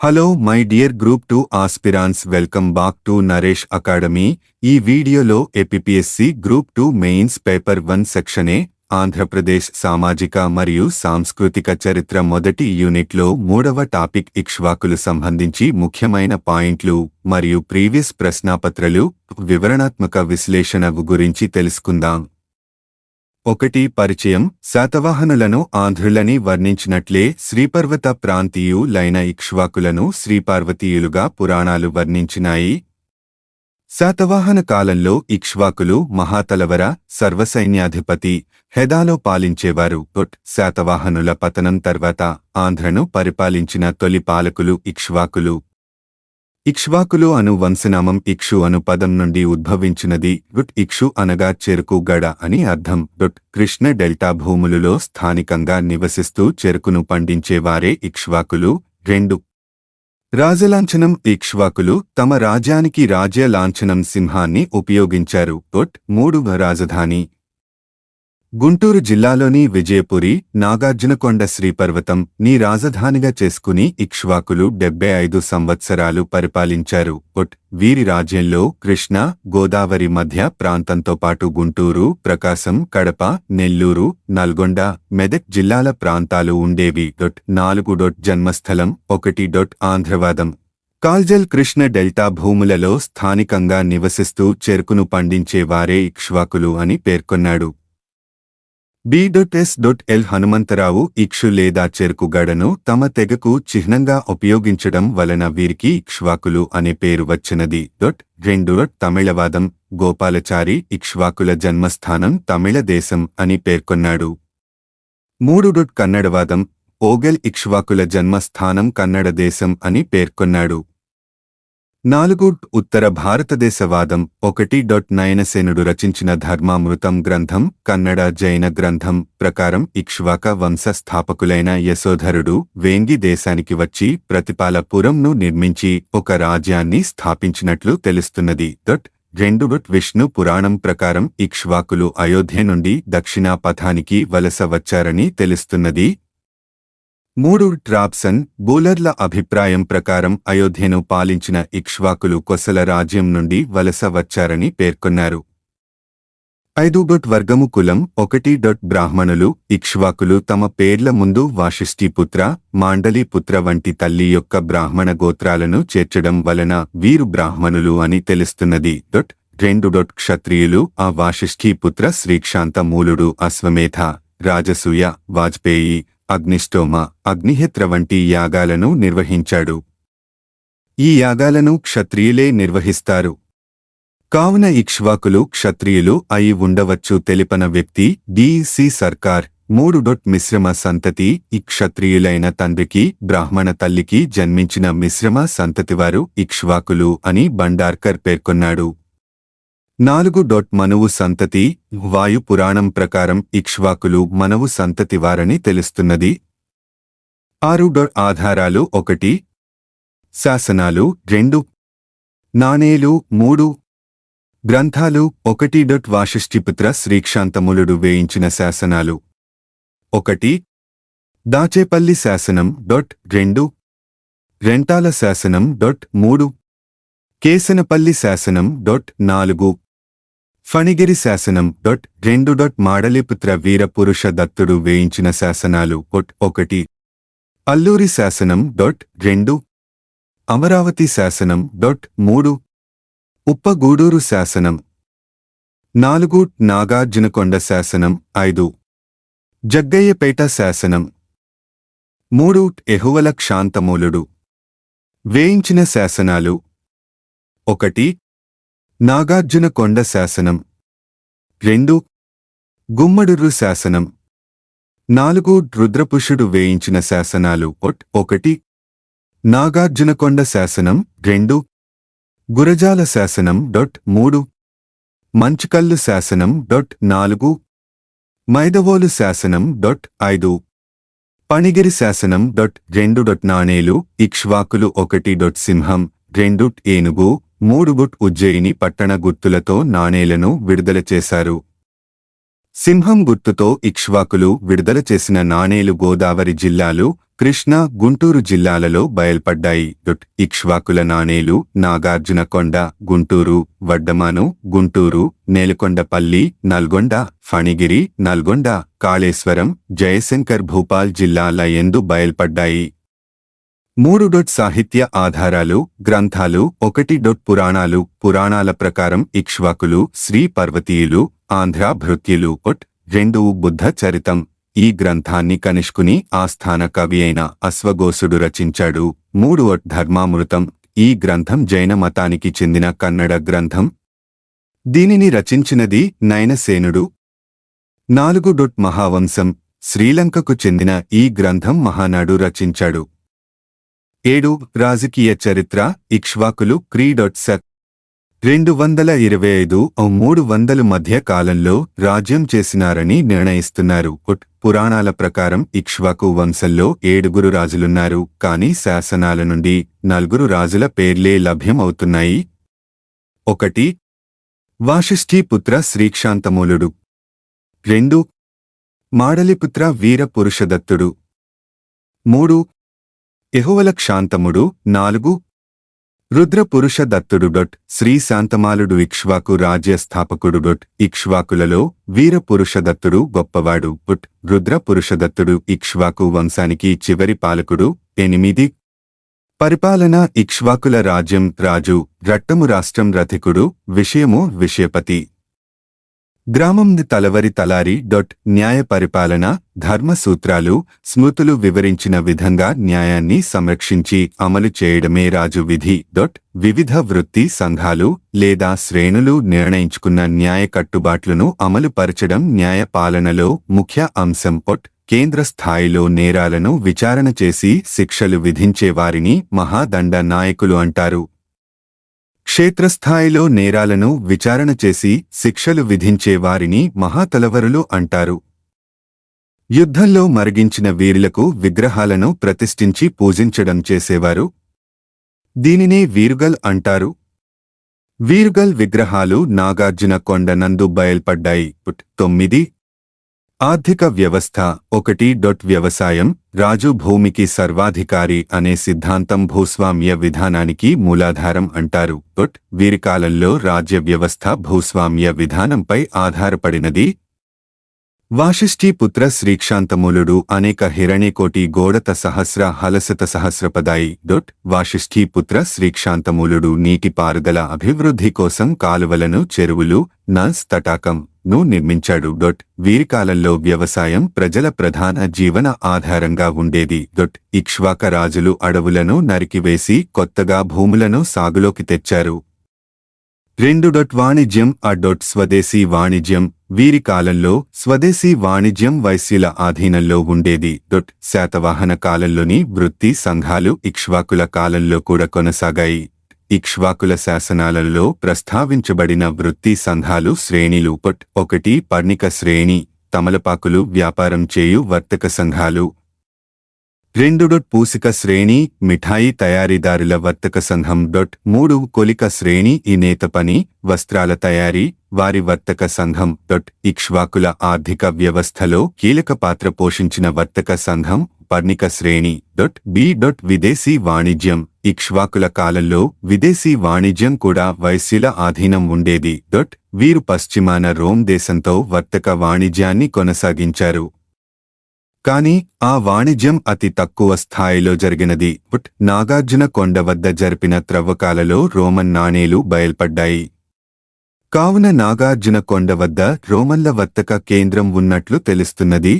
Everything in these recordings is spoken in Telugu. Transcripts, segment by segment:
Hello my dear group two aspirants welcome back to Naresh academy ఈ వీడియోలో APPSC group two mains paper one సెక్షనే Andhra Pradesh సామాజిక మరియు సాంస్కృతిక చరిత్ర మొదటి యూనిట్లో మూడవ టాపిక్ ఇక్ష్వాకులు సంబంధించి ముఖ్యమైన పాయింట్లు మరియు ప్రీవియస్ ప్రశ్నాపత్రలు వివరణాత్మక విశ్లేషణ గురించి తెలుసుకుందాం. ఒకటి పరిచయం శాతవాహనులను ఆంధ్రులని వర్ణించినట్లే శ్రీపర్వత ప్రాంతీయులైన ఇక్ష్వాకులను శ్రీపార్వతీయులుగా పురాణాలు వర్ణించినాయి. శాతవాహన కాలంలో ఇక్ష్వాకులు మహాతలవర సర్వసైన్యాధిపతి హెదాలో పాలించేవారు. పొట్ శాతవాహనుల పతనం తర్వాత ఆంధ్రను పరిపాలించిన తొలి పాలకులు ఇక్ష్వాకులు. ఇక్ష్వాకులు అను వంశనామం ఇక్షు అను పదం నుండి ఉద్భవించినది డుట్ ఇక్షు అనగా చెరుకు గడ అని అర్థం. డుట్ కృష్ణ డెల్టా భూములలో స్థానికంగా నివసిస్తూ చెరుకును పండించేవారే ఇక్ష్వాకులు. రెండు. రాజలాంఛనం ఇక్ష్వాకులు తమ రాజ్యానికి రాజ్య లాంఛనం సింహాన్ని ఉపయోగించారు. డుట్ మూడు రాజధాని. గుంటూరు జిల్లాలోని విజయపురి నాగార్జునకొండ శ్రీపర్వతం నీ రాజధానిగా చేసుకుని ఇక్ష్వాకులు డెబ్బై ఐదు సంవత్సరాలు పరిపాలించారు. ఒట్. వీరి రాజ్యంలో కృష్ణ గోదావరి మధ్య ప్రాంతంతో పాటు గుంటూరు ప్రకాశం కడప నెల్లూరు నల్గొండ మెదక్ జిల్లాల ప్రాంతాలు ఉండేవి. డొట్. నాలుగు డొట్. జన్మస్థలం ఒకటి డొట్. ఆంధ్రవాదం. కాల్జల్ కృష్ణ డెల్టా భూములలో స్థానికంగా నివసిస్తూ చెరుకును పండించే వారే ఇక్ష్వాకులు అని పేర్కొన్నాడు. ఎల్ హనుమంతరావు ఇక్షు లేదా చెరుకుగడను తమ తెగకు చిహ్నంగా ఉపయోగించడం వలన వీరికి ఇక్ష్వాకులు అనే పేరు వచ్చినది. డొట్ రెండు తమిళవాదం గోపాలచారి ఇక్ష్వాకుల జన్మస్థానం తమిళ దేశం అని పేర్కొన్నాడు. మూడు డొట్ కన్నడవాదం ఓగెల్ ఇక్ష్వాకుల జన్మస్థానం కన్నడ దేశం అని పేర్కొన్నాడు. నాలుగు ఉత్తర భారతదేశవాదం ఒకటి డొట్ నయనసేనుడు రచించిన ధర్మామృతం గ్రంథం కన్నడ జైన గ్రంథం ప్రకారం ఇక్ష్వాక వంశ స్థాపకులైన యశోధరుడు వేంగి దేశానికి వచ్చి ప్రతిపాలపురంను నిర్మించి ఒక రాజ్యాన్ని స్థాపించినట్లు తెలుస్తున్నది. డొట్ రెండు డొట్ విష్ణు పురాణం ప్రకారం ఇక్ష్వాకులు అయోధ్య నుండి దక్షిణా పథానికి వలస వచ్చారని తెలుస్తున్నది. మూడు ట్రాప్సన్ బూలర్ల అభిప్రాయం ప్రకారం అయోధ్యను పాలించిన ఇక్ష్వాకులు కొసల రాజ్యం నుండి వలస వచ్చారని పేర్కొన్నారు. ఐదు డొట్ వర్గము కులం ఒకటి డొట్ బ్రాహ్మణులు ఇక్ష్వాకులు తమ పేర్ల ముందు వాషిష్ఠిపుత్ర మాండలీపుత్ర వంటి తల్లి యొక్క బ్రాహ్మణ గోత్రాలను చేర్చడం వలన వీరు బ్రాహ్మణులు అని తెలుస్తున్నది. డొట్ రెండు డొట్ క్షత్రియులు ఆ వాషిష్ఠీపుత్ర శ్రీక్షాంత మూలుడు అశ్వమేధ రాజసూయ వాజ్పేయి అగ్నిష్టోమ అగ్నిహిత్ర వంటి యాగాలను నిర్వహించాడు. ఈ యాగాలను క్షత్రియులే నిర్వహిస్తారు. కావున ఇక్ష్వాకులు క్షత్రియులు అయి ఉండవచ్చు తెలిపన వ్యక్తి డిసి సర్కార్ మూడు డొట్ మిశ్రమ సంతతి ఇక్షత్రియులైన తండ్రికి బ్రాహ్మణ తల్లికి జన్మించిన మిశ్రమ సంతతివారు ఇక్ష్వాకులు అని బండార్కర్ పేర్కొన్నాడు. నాలుగు డొట్ మనువు సంతతి వాయు పురాణం ప్రకారం ఇక్ష్వాకులు మనవు సంతతి వారని తెలుస్తున్నది. ఆరు డొట్ ఆధారాలు ఒకటి. శాసనాలు రెండు. నాణేలు మూడు. గ్రంథాలు ఒకటి డొట్ వాశిష్ఠిపుత్ర శ్రీక్షాంతములుడు వేయించిన శాసనాలు. ఒకటి. దాచేపల్లి శాసనం డొట్ రెండు. రెంటాల శాసనం డొట్ మూడు. కేసనపల్లి శాసనం డొట్ నాలుగు. ఫణిగిరి శాసనం డొట్ రెండు డొట్ మాడలిపుత్ర వీరపురుష దత్తుడు వేయించిన శాసనాలు డొట్ ఒకటి. అల్లూరి శాసనం డొట్ రెండు. అమరావతి శాసనం డొట్ మూడు. ఉప్పగూడూరు శాసనం. నాలుగు నాగార్జునకొండ శాసనం ఐదు. జగ్గయ్యపేట శాసనం. మూడు ఎహువల క్షాంతమూలుడు. వేయించిన శాసనాలు. ఒకటి. నాగార్జున కొండ శాసనం. రెండు. గుమ్మడురు శాసనం. నాలుగు. రుద్రపుషుడు వేయించిన శాసనాలు. ఒట్. ఒకటి. నాగార్జునకొండ శాసనం. రెండు. గురజాల శాసనం. డొట్. మూడు. మంచుకల్లు శాసనం. డొట్. నాలుగు. మైదవోలు శాసనం. డొట్. ఐదు. పణిగిరి శాసనం. డొట్. రెండు. డొట్. నాణేలు. ఇక్ష్వాకులు. ఒకటి. డొట్. సింహం. రెండు. ఏనుగు. మూడుగుట్ ఉజ్జయిని పట్టణ గుర్తులతో నాణేలను విడుదల చేశారు. సింహం గుర్తుతో ఇక్ష్వాకులు విడుదల చేసిన నాణేలు గోదావరి జిల్లాలు కృష్ణా గుంటూరు జిల్లాలలో బయల్పడ్డాయి. ఇక్ష్వాకుల నాణేలు నాగార్జునకొండ గుంటూరు వడ్డమాను గుంటూరు నేలకొండపల్లి నల్గొండ ఫణిగిరి నల్గొండ కాళేశ్వరం జయశంకర్ భూపాల్ జిల్లాల ఎందు బయల్పడ్డాయి. మూడు డొట్ సాహిత్య ఆధారాలు గ్రంథాలు ఒకటి డొట్ పురాణాలు పురాణాల ప్రకారం ఇక్ష్వాకులు శ్రీ పర్వతీయులు ఆంధ్ర భృత్యులు ఒట్ రెండు బుద్ధ చరితం. ఈ గ్రంథాన్ని కనిష్కుని ఆస్థాన కవి అయిన అశ్వఘోషుడు రచించాడు. మూడు ఒట్ ధర్మామృతం. ఈ గ్రంథం జైన మతానికి చెందిన కన్నడ గ్రంథం. దీనిని రచించినది నయనసేనుడు. నాలుగు డొట్ మహావంశం. శ్రీలంకకు చెందిన ఈ గ్రంథం మహానాడు రచించాడు. ఏడు రాజకీయ చరిత్ర ఇక్ష్వాకులు క్రీడొట్సక్ రెండు వందల ఇరవై ఐదు మూడు వందలు మధ్య కాలంలో రాజ్యం చేసినారని నిర్ణయిస్తున్నారు. ఉట్ పురాణాల ప్రకారం ఇక్ష్వాకు వంశంలో ఏడుగురు రాజులున్నారు. కాని శాసనాల నుండి నలుగురు రాజుల పేర్లే లభ్యమవుతున్నాయి. ఒకటి వాషిష్ఠీపుత్ర శ్రీక్షాంతమూలుడు. రెండు మాడలిపుత్ర వీరపురుషదత్తుడు. మూడు ఎహువల క్షాంతముడు నాలుగు. రుద్రపురుష దత్తుడు డొట్ శ్రీ శాంతమాలుడు ఇక్ష్వాకు రాజ్యస్థాపకుడు డొట్ ఇక్ష్వాకులలో వీరపురుషదత్తుడు గొప్పవాడు పుట్ రుద్రపురుషదత్తుడు ఇక్ష్వాకు వంశానికి చివరి పాలకుడు ఎనిమిది. పరిపాలన ఇక్ష్వాకుల రాజ్యం రాజు రట్టము రాష్ట్రం రథికుడు విషయము విషయపతి. గ్రామం తలవరి తలారి డొట్ న్యాయ పరిపాలన ధర్మ సూత్రాలు స్మృతులు వివరించిన విధంగా న్యాయాన్ని సంరక్షించి అమలు చేయడమే రాజు విధి డొట్ వివిధ వృత్తి సంఘాలు లేదా శ్రేణులు నిర్ణయించుకున్న న్యాయ కట్టుబాట్లను అమలు పరచడం న్యాయ పాలనలో ముఖ్య అంశం పొట్ కేంద్ర స్థాయిలో నేరాలను విచారణ చేసి శిక్షలు విధించే వారిని మహాదండ నాయకులు అంటారు. క్షేత్రస్థాయిలో నేరాలను విచారణ చేసి శిక్షలు విధించే వారిని మహాతలవరులు అంటారు. యుద్ధంలో మరిగించిన వీరులకు విగ్రహాలను ప్రతిష్ఠించి పూజించడం చేసేవారు. దీనినే వీరుగల్ అంటారు. వీరుగల్ విగ్రహాలు నాగార్జున కొండ నందు బయల్పడ్డాయి. తొమ్మిది ఆర్థిక వ్యవస్థ ఒకటి డొట్ వ్యవసాయం రాజు భూమికి సర్వాధికారి అనే సిద్ధాంతం భూస్వామ్య విధానానికి మూలాధారం అంటారు. డొట్ వీరి కాలంలో రాజ్య వ్యవస్థ భూస్వామ్య విధానంపై ఆధారపడినది. వాషిష్ఠీపుత్ర శ్రీక్షాంతములుడు అనేక హిరణ్యకోటి గోడత సహస్ర హలసత సహస్రపదాయి. డొట్ వాషిష్ఠీపుత్ర శ్రీక్షాంతములుడు నీటిపారుదల అభివృద్ధి కోసం కాలువలను చెరువులు నల్స్ తటాకం. ను నిర్మించాడు. డొట్ వీరి కాలంలో వ్యవసాయం ప్రజల ప్రధాన జీవన ఆధారంగా ఉండేది. డొట్ ఇక్ష్వాక రాజులు అడవులను నరికివేసి కొత్తగా భూములను సాగులోకి తెచ్చారు. రెండు డొట్ వాణిజ్యం ఆ డొట్ స్వదేశీ వాణిజ్యం వీరి కాలంలో స్వదేశీ వాణిజ్యం వైశ్యుల ఆధీనంలో ఉండేది. డొట్ శాతవాహన కాలంలోని వృత్తి సంఘాలు ఇక్ష్వాకుల కాలంలో కూడా కొనసాగాయి. ఇక్ష్వాకుల శాసనాలలో ప్రస్తావించబడిన వృత్తి సంఘాలు శ్రేణిలు పట్ ఒకటి పర్ణిక శ్రేణి తమలపాకులు వ్యాపారం చేయు వర్తక సంఘాలు. రెండు డొట్ పూసిక శ్రేణి మిఠాయి తయారీదారుల వర్తక సంఘం డొట్ మూడు కొలిక శ్రేణి ఈ నేత పని వస్త్రాల తయారీ వారి వర్తక సంఘం డొట్ ఇక్ష్వాకుల ఆర్థిక వ్యవస్థలో కీలక పాత్ర పోషించిన వర్తక సంఘం పర్ణిక శ్రేణి డొట్ బి డొట్ విదేశీ వాణిజ్యం. ఇక్ష్వాకుల కాలంలో విదేశీ వాణిజ్యం కూడా వైశ్యుల ఆధీనం ఉండేది డొట్ వీరు పశ్చిమాన రోమ్ దేశంతో వర్తక వాణిజ్యాన్ని కొనసాగించారు. కాని ఆ వాణిజ్యం అతి తక్కువ స్థాయిలో జరిగినది బుట్ నాగార్జున కొండ వద్ద జరిపిన త్రవ్వకాలలో రోమన్ నాణేలు బయల్పడ్డాయి. కావున నాగార్జున కొండ వద్ద రోమన్ల వర్తక కేంద్రం ఉన్నట్లు తెలుస్తున్నది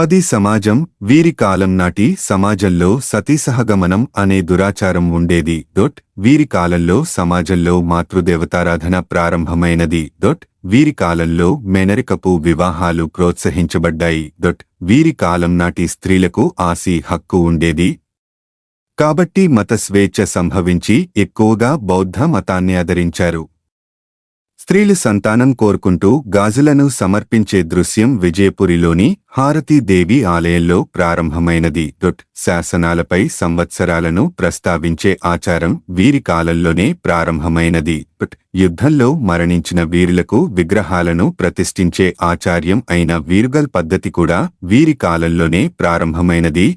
పది సమాజం వీరి కాలం నాటి సమాజంలో సతీసహగమనం అనే దురాచారం ఉండేది. డొట్ వీరి కాలంలో సమాజంలో మాతృదేవతారాధన ప్రారంభమైనది. డొట్ వీరి కాలంలో మెనరికపు వివాహాలు ప్రోత్సహించబడ్డాయి. డొట్ వీరి కాలం నాటి స్త్రీలకు ఆసి హక్కు ఉండేది. కాబట్టి మత స్వేచ్ఛ సంభవించి ఎక్కువగా బౌద్ధ మతాన్ని ఆదరించారు. స్త్రీలు సంతానం కోరుకుంటూ గాజులను సమర్పించే దృశ్యం విజయపురిలోని హారతీదేవి ఆలయంలో ప్రారంభమైనది. డొట్ శాసనాలపై సంవత్సరాలను ప్రస్తావించే ఆచారం వీరి కాలంలోనే ప్రారంభమైనది. యుద్ధంలో మరణించిన వీరులకు విగ్రహాలను ప్రతిష్ఠించే ఆచార్యం అయిన వీరుగల్ పద్ధతి కూడా వీరి కాలంలోనే ప్రారంభమైనది.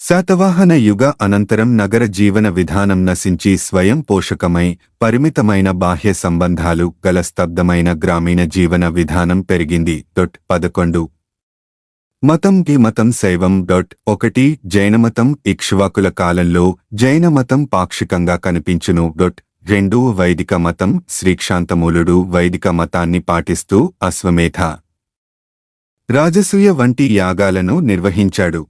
శాతవాహన యుగ అనంతరం నగర జీవన విధానం నశించి స్వయం పోషకమై పరిమితమైన బాహ్య సంబంధాలు గల స్తబ్దమైన గ్రామీణ జీవన విధానం పెరిగింది. డొట్ పదకొండు. మతం కి మతం శైవం. డొట్ ఒకటి. జైనమతం ఇక్ష్వాకుల కాలంలో జైనమతం పాక్షికంగా కనిపించును. డొట్ రెండు. వైదిక మతం శ్రీక్షాంతమూలుడు వైదిక మతాన్ని పాటిస్తూ అశ్వమేధ. రాజసూయ వంటి యాగాలను నిర్వహించాడు.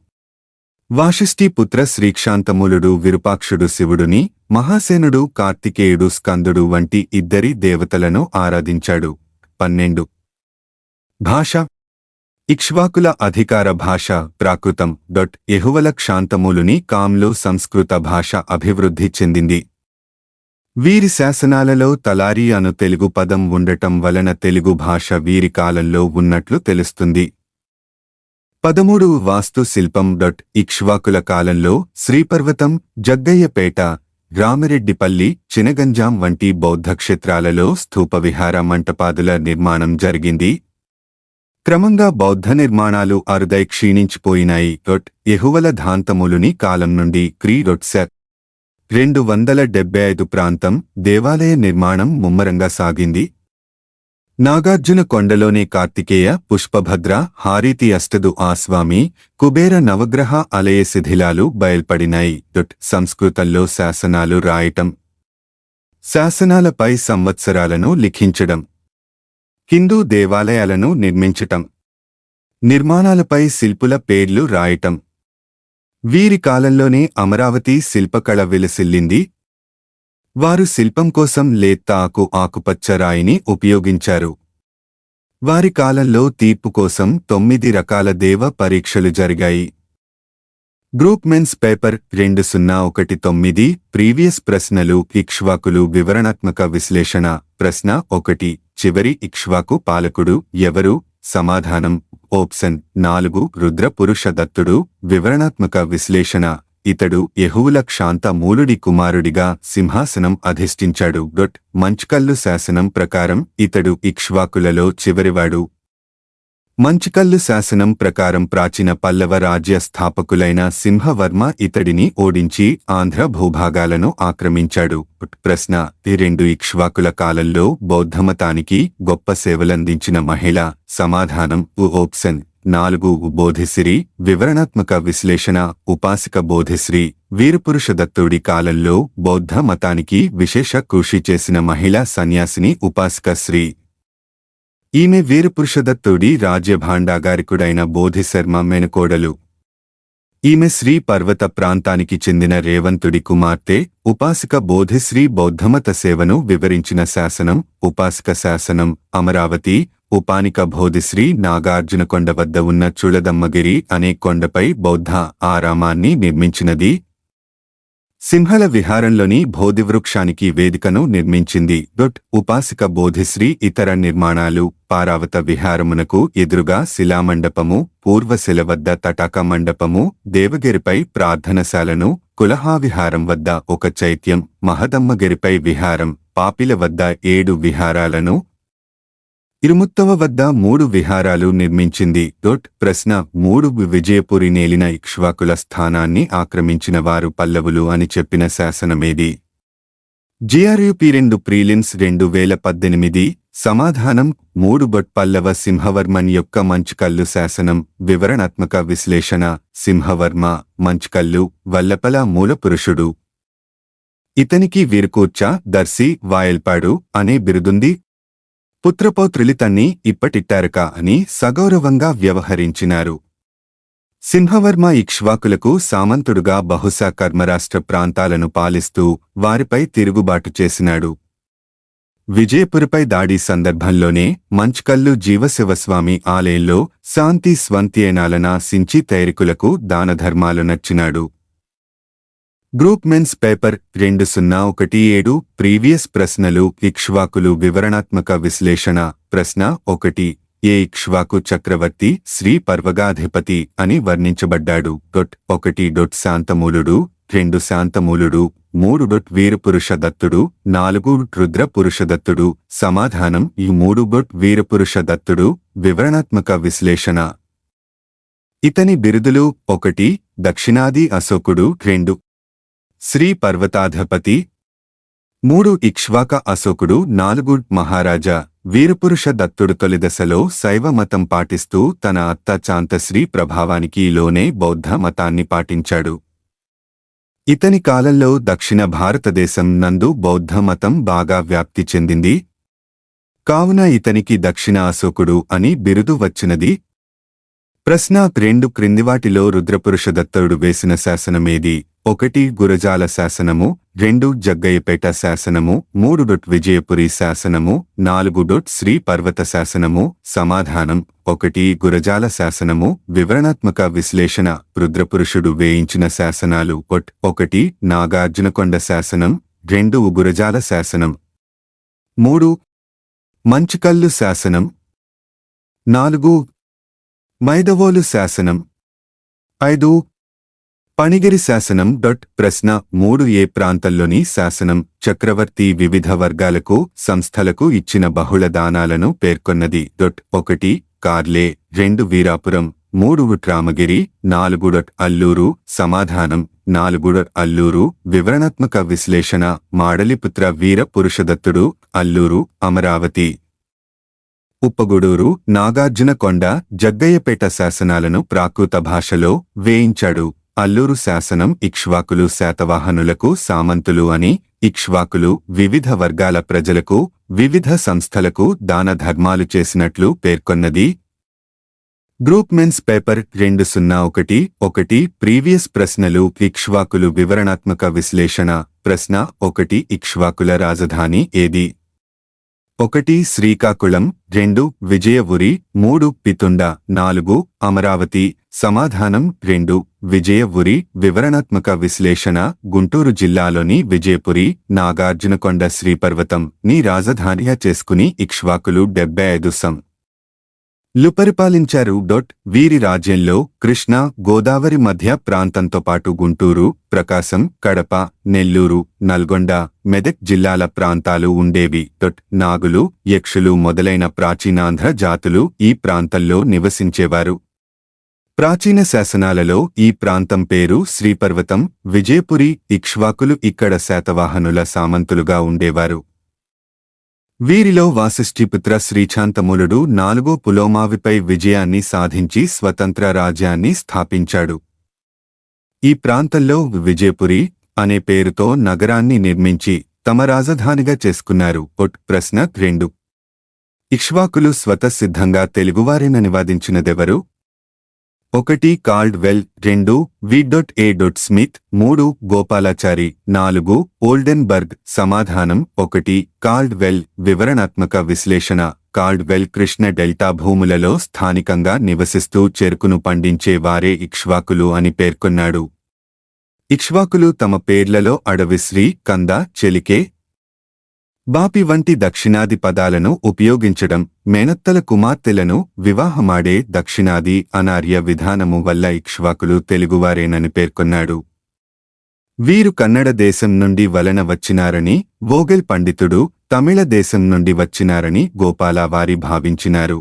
వాషిష్ఠి పుత్ర శ్రీక్షాంతములుడు విరూపాక్షుడు శివుడుని మహాసేనుడు కార్తికేయుడు స్కందుడు వంటి ఇద్దరి దేవతలను ఆరాధించాడు. పన్నెండు. భాష. ఇక్ష్వాకుల అధికార భాష ప్రాకృతం. డొట్. ఎహువల క్షాంతములుని కాంలో సంస్కృత భాష అభివృద్ధి చెందింది. వీరి శాసనాలలో తలారి అను తెలుగు పదం ఉండటం వలన తెలుగు భాష వీరి కాలంలో ఉన్నట్లు తెలుస్తుంది. పదమూడు వాస్తు శిల్పం డొట్ ఇక్ష్వాకుల కాలంలో శ్రీపర్వతం జగ్గయ్యపేట రామిరెడ్డిపల్లి చినగంజాం వంటి బౌద్ధ క్షేత్రాలలో స్థూప విహార మంటపాదుల నిర్మాణం జరిగింది. క్రమంగా బౌద్ధ నిర్మాణాలు అరుదై క్షీణించిపోయినాయి. డొట్ ఎహువల ధాంతములుని కాలం నుండి క్రీ రొట్సెర్ రెండు వందల డెబ్బై ఐదు ప్రాంతం దేవాలయ నిర్మాణం ముమ్మరంగా సాగింది. నాగార్జున కొండలోని కార్తికేయ పుష్పభద్ర హారీతి అష్టదు ఆస్వామి కుబేర నవగ్రహ అలయ శిథిలాలు బయల్పడినాయి డొట్ సంస్కృతంలో శాసనాలు రాయటం. శాసనాలపై సంవత్సరాలను లిఖించడం. హిందూ దేవాలయాలను నిర్మించటం. నిర్మాణాలపై శిల్పుల పేర్లు రాయటం. వీరి కాలంలోనే అమరావతి శిల్పకళ విలసిల్లింది. వారు శిల్పం కోసం లేత్తాకు ఆకుపచ్చ రాయిని ఉపయోగించారు. వారి కాలంలో తీర్పు కోసం తొమ్మిది రకాల దేవ పరీక్షలు జరిగాయి. గ్రూప్మెన్స్ పేపర్ రెండు సున్నా ఒకటి తొమ్మిది ప్రీవియస్ ప్రశ్నలు ఇక్ష్వాకులు వివరణాత్మక విశ్లేషణ ప్రశ్న ఒకటి చివరి ఇక్ష్వాకు పాలకుడు ఎవరు సమాధానం ఓప్షన్ నాలుగు రుద్ర పురుష దత్తుడు వివరణాత్మక విశ్లేషణ ఇతడు యహువుల క్షాంత మూలుడి కుమారుడిగా సింహాసనం అధిష్ఠించాడు. డొట్ మంచుకల్లు శాసనం ప్రకారం ఇతడు ఇక్ష్వాకులలో చివరివాడు. మంచుకల్లు శాసనం ప్రకారం ప్రాచీన పల్లవ రాజ్య స్థాపకులైన సింహవర్మ ఇతడిని ఓడించి ఆంధ్ర భూభాగాలను ఆక్రమించాడు. ప్రశ్న ఈ రెండు ఇక్ష్వాకుల కాలంలో బౌద్ధమతానికి గొప్ప సేవలందించిన మహిళ సమాధానం ఉ నాలుగు బోధిశ్రీ వివరణాత్మక విశ్లేషణ ఉపాసిక బోధిశ్రీ వీరపురుషదత్తుడి కాలంలో బౌద్ధ మతానికి విశేష కృషి చేసిన మహిళా సన్యాసిని ఉపాసిక శ్రీ. ఈమె వీరపురుషదత్తుడి రాజ్యభాండాగారికుడైన బోధిశర్మ మెనకోడలు. ఈమె శ్రీ పర్వత ప్రాంతానికి చెందిన రేవంతుడి కుమార్తె ఉపాసిక బోధిశ్రీ బౌద్ధమత సేవను వివరించిన శాసనం ఉపాసిక శాసనం అమరావతి ఉపానిక బోధిశ్రీ నాగార్జునకొండ వద్ద ఉన్న చుళదమ్మగిరి అనే కొండపై బౌద్ధ ఆరామాన్ని నిర్మించినది. సింహల విహారంలోని బోధివృక్షానికి వేదికను నిర్మించింది డొట్ ఉపాసిక బోధిశ్రీ ఇతర నిర్మాణాలు. పారావత విహారమునకు ఎదురుగా శిలామండపము పూర్వశిల వద్ద తటాక మండపము దేవగిరిపై ప్రార్థనశాలను కులహావిహారం వద్ద ఒక చైత్యం మహదమ్మగిరిపై విహారం పాపిల వద్ద ఏడు విహారాలను ఇరుముత్తవ వద్ద మూడు విహారాలు నిర్మించింది. డొట్ ప్రశ్న మూడు విజయపురి నేలిన ఇక్ష్వాకుల స్థానాన్ని ఆక్రమించిన వారు పల్లవులు అని చెప్పిన శాసనమేది. జిఆర్యుపి రెండు ప్రీలిమ్స్ రెండు వేల పద్దెనిమిది సమాధానం మూడు బట్ పల్లవ సింహవర్మన్ యొక్క మంచుకల్లు శాసనం వివరణాత్మక విశ్లేషణ సింహవర్మ మంచుకల్లు వల్లపల మూలపురుషుడు. ఇతనికి వీరుకూర్చ దర్శి వాయల్పాడు అనే బిరుదుంది. పుత్రపౌత్రులితన్ని ఇప్పటిట్టారక అని సగౌరవంగా వ్యవహరించినారు. సింహవర్మ ఇక్ష్వాకులకు సామంతుడుగా బహుశా కర్మరాష్ట్ర ప్రాంతాలను పాలిస్తూ వారిపై తిరుగుబాటు చేసినాడు. విజయపురపై దాడి సందర్భంలోనే మంచ్కల్లు జీవశివస్వామి ఆలయంలో శాంతి స్వంత్యేనాలన సించి తైరికులకు దానధర్మాలు నచ్చినాడు. గ్రూప్ మెన్స్ పేపర్ రెండు సున్నా ఒకటి ఏడు ప్రీవియస్ ప్రశ్నలు ఇక్ష్వాకులు వివరణాత్మక విశ్లేషణ ప్రశ్న ఒకటి. ఏ ఇక్ష్వాకు చక్రవర్తి శ్రీ పర్వగాధిపతి అని వర్ణించబడ్డాడు. డొట్ ఒకటి డొట్ శాంతమూలుడు రెండు శాంతమూలుడు మూడు డొట్ వీరపురుష దత్తుడు నాలుగు రుద్ర పురుషదత్తుడు సమాధానం ఈ మూడు డొట్ వీరపురుష దత్తుడు వివరణాత్మక విశ్లేషణ. ఇతని బిరుదులు ఒకటి దక్షిణాది అశోకుడు రెండు. శ్రీ పర్వతాధిపతి. మూడు ఇక్ష్వాక అశోకుడు నాలుగు మహారాజా వీరపురుష దత్తుడు తొలి దశలో శైవ మతం పాటిస్తూ తన అత్త చాంతశ్రీ ప్రభావానికి లోనే బౌద్ధ మతాన్ని పాటించాడు. ఇతని కాలంలో దక్షిణ భారతదేశం నందు బౌద్ధ మతం బాగా వ్యాప్తి చెందింది. కావున ఇతనికి దక్షిణ అశోకుడు అని బిరుదు వచ్చినది ప్రశ్న రెండు క్రిందివాటిలో రుద్రపురుష దత్తరుడు వేసిన శాసనమేది? ఒకటి గురజాల శాసనము రెండు జగ్గయ్యపేట శాసనము మూడు డొట్ విజయపురి శాసనము నాలుగు డొట్ శ్రీ పర్వత శాసనము. సమాధానం ఒకటి గురజాల శాసనము వివరణాత్మక విశ్లేషణ రుద్రపురుషుడు వేయించిన శాసనాలు ఒట్ ఒకటి నాగార్జునకొండ శాసనం రెండు గురజాల శాసనం. మూడు మంచుకల్లు శాసనం. నాలుగు మైదవోలు శాసనం. ఐదు. పణిగిరి శాసనం డొట్ ప్రశ్న మూడు ఏ ప్రాంతంలోని శాసనం చక్రవర్తి వివిధ వర్గాలకు సంస్థలకు ఇచ్చిన బహుళ దానాలను పేర్కొన్నది డొట్ ఒకటి కార్లే రెండు వీరాపురం మూడు రామగిరి నాలుగు డొట్ అల్లూరు సమాధానం నాలుగు డొట్ అల్లూరు వివరణాత్మక విశ్లేషణ మాడలిపుత్ర వీర పురుషదత్తుడు అల్లూరు అమరావతి ఉప్పగూడూరు నాగార్జునకొండ జగ్గయ్యపేట శాసనాలను ప్రాకృత భాషలో వేయించాడు. అల్లూరు శాసనం ఇక్ష్వాకులు శాతవాహనులకు సామంతులు అని ఇక్ష్వాకులు వివిధ వర్గాల ప్రజలకు వివిధ సంస్థలకు దాన ధర్మాలు చేసినట్లు పేర్కొన్నది. గ్రూప్ మెన్స్ పేపర్ రెండు సున్నా ఒకటి ఒకటి ప్రీవియస్ ప్రశ్నలు ఇక్ష్వాకులు వివరణాత్మక విశ్లేషణ ప్రశ్న ఒకటి ఇక్ష్వాకుల రాజధాని ఏది? ఒకటి శ్రీకాకుళం రెండు విజయవురి మూడు పితుండ నాలుగు అమరావతి. సమాధానం రెండు విజయవురి వివరణాత్మక విశ్లేషణ గుంటూరు జిల్లాలోని విజయపురి నాగార్జునకొండ శ్రీపర్వతం ని రాజధానిగా చేసుకుని ఇక్ష్వాకులు డెబ్బై ఐదు సం. లు పరిపాలించారు డొట్ వీరి రాజ్యంలో కృష్ణ గోదావరి మధ్య ప్రాంతంతో పాటు గుంటూరు ప్రకాశం కడప నెల్లూరు నల్గొండ మెదక్ జిల్లాల ప్రాంతాలు ఉండేవి. డొట్ నాగులు యక్షులు మొదలైన ప్రాచీనాంధ్ర జాతులు ఈ ప్రాంతంలో నివసించేవారు. ప్రాచీన శాసనాలలో ఈ ప్రాంతం పేరు శ్రీపర్వతం విజయపురి ఇక్ష్వాకులు ఇక్కడ శాతవాహనుల సామంతులుగా ఉండేవారు. వీరిలో వాసిష్ఠిపుత్ర శ్రీశాంతములుడు నాలుగో పులోమావిపై విజయాన్ని సాధించి స్వతంత్ర రాజ్యాన్ని స్థాపించాడు. ఈ ప్రాంతంలో విజయపురి అనే పేరుతో నగరాన్ని నిర్మించి తమ రాజధానిగా చేసుకున్నారు. ఒట్ ప్రశ్న రెండు. ఇక్ష్వాకులు స్వతసిద్ధంగా తెలుగువారినని వాదించినదెవరు ఒకటి కాల్డ్ వెల్ రెండు V dot A dot Smith మూడు గోపాలాచారి నాలుగు ఓల్డెన్బర్గ్ సమాధానం ఒకటి కాల్డ్ వెల్ వివరణాత్మక విశ్లేషణ కాల్డ్ వెల్ కృష్ణ డెల్టా భూములలో స్థానికంగా నివసిస్తూ చెరుకును పండించే వారే ఇక్ష్వాకులు అని పేర్కొన్నాడు. ఇక్ష్వాకులు తమ పేర్లలో అడవిశ్రీ కంద చెలికే బాపి వంటి దక్షిణాది పదాలను ఉపయోగించడం మేనత్తల కుమార్తెలను వివాహమాడే దక్షిణాది అనార్య విధానము వల్ల ఇక్ష్వాకులు తెలుగువారేనని పేర్కొన్నాడు. వీరు కన్నడ దేశం నుండి వలన వచ్చినారని వోగెల్ పండితుడు తమిళ దేశం నుండి వచ్చినారని గోపాలవారి భావించినారు.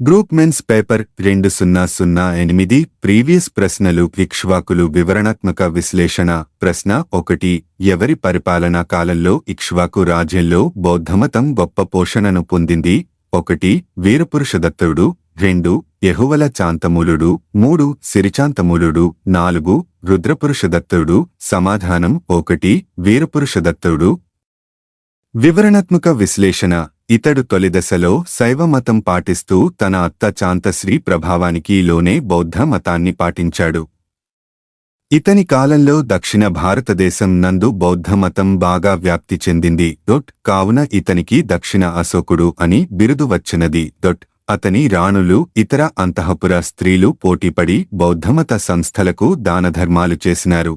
గ్రూప్ మెన్స్ పేపర్ రెండు సున్నా సున్నా ఎనిమిది ప్రీవియస్ ప్రశ్నలు ఇక్ష్వాకులు వివరణాత్మక విశ్లేషణ ప్రశ్న ఒకటి ఎవరి పరిపాలనా కాలంలో ఇక్ష్వాకు రాజ్యంలో బౌద్ధమతం గొప్ప పోషణను పొందింది? ఒకటి వీరపురుషదత్తుడు. రెండు యహువల చాంతమూలుడు. మూడు సిరిచాంతమూలుడు. నాలుగు రుద్రపురుషదత్తుడు. సమాధానం ఒకటి వీరపురుషదత్తుడు. వివరణాత్మక విశ్లేషణ ఇతడు తొలి దశలో పాటిస్తూ తన అత్త చాంతశ్రీ ప్రభావానికి లోనే బౌద్ధ మతాన్ని పాటించాడు. ఇతని కాలంలో దక్షిణ భారతదేశం నందు బౌద్ధమతం బాగా వ్యాప్తి చెందింది. డొట్ కావున ఇతనికి దక్షిణ అశోకుడు అని బిరుదు వచ్చినది. డొట్ అతని రాణులు ఇతర అంతఃపుర స్త్రీలు పోటీపడి బౌద్ధమత సంస్థలకు దానధర్మాలు చేసినారు.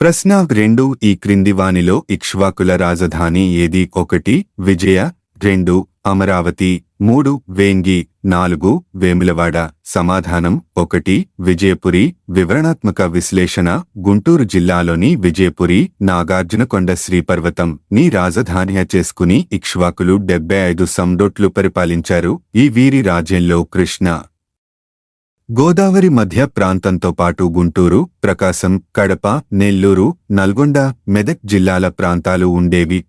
ప్రశ్న రెండు ఈ క్రింది వానిలో ఇక్ష్వాకుల రాజధాని ఏది? ఒకటి విజయ రెండు అమరావతి మూడు వేంగి నాలుగు వేములవాడ. సమాధానం ఒకటి విజయపురి. వివరణాత్మక విశ్లేషణ గుంటూరు జిల్లాలోని విజయపురి నాగార్జునకొండ శ్రీపర్వతం. ని రాజధానిగా చేసుకుని ఇక్ష్వాకులు డెబ్బై ఐదు సండోట్లు పరిపాలించారు. ఈ వీరి రాజ్యంలో కృష్ణ గోదావరి మధ్య ప్రాంతంతో పాటు గుంటూరు ప్రకాశం కడప నెల్లూరు నల్గొండ మెదక్ జిల్లాల ప్రాంతాలు ఉండేవి.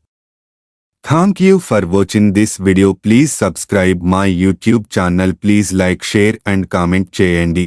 Thank you for watching this video please subscribe my YouTube channel please like share and comment చేయండి.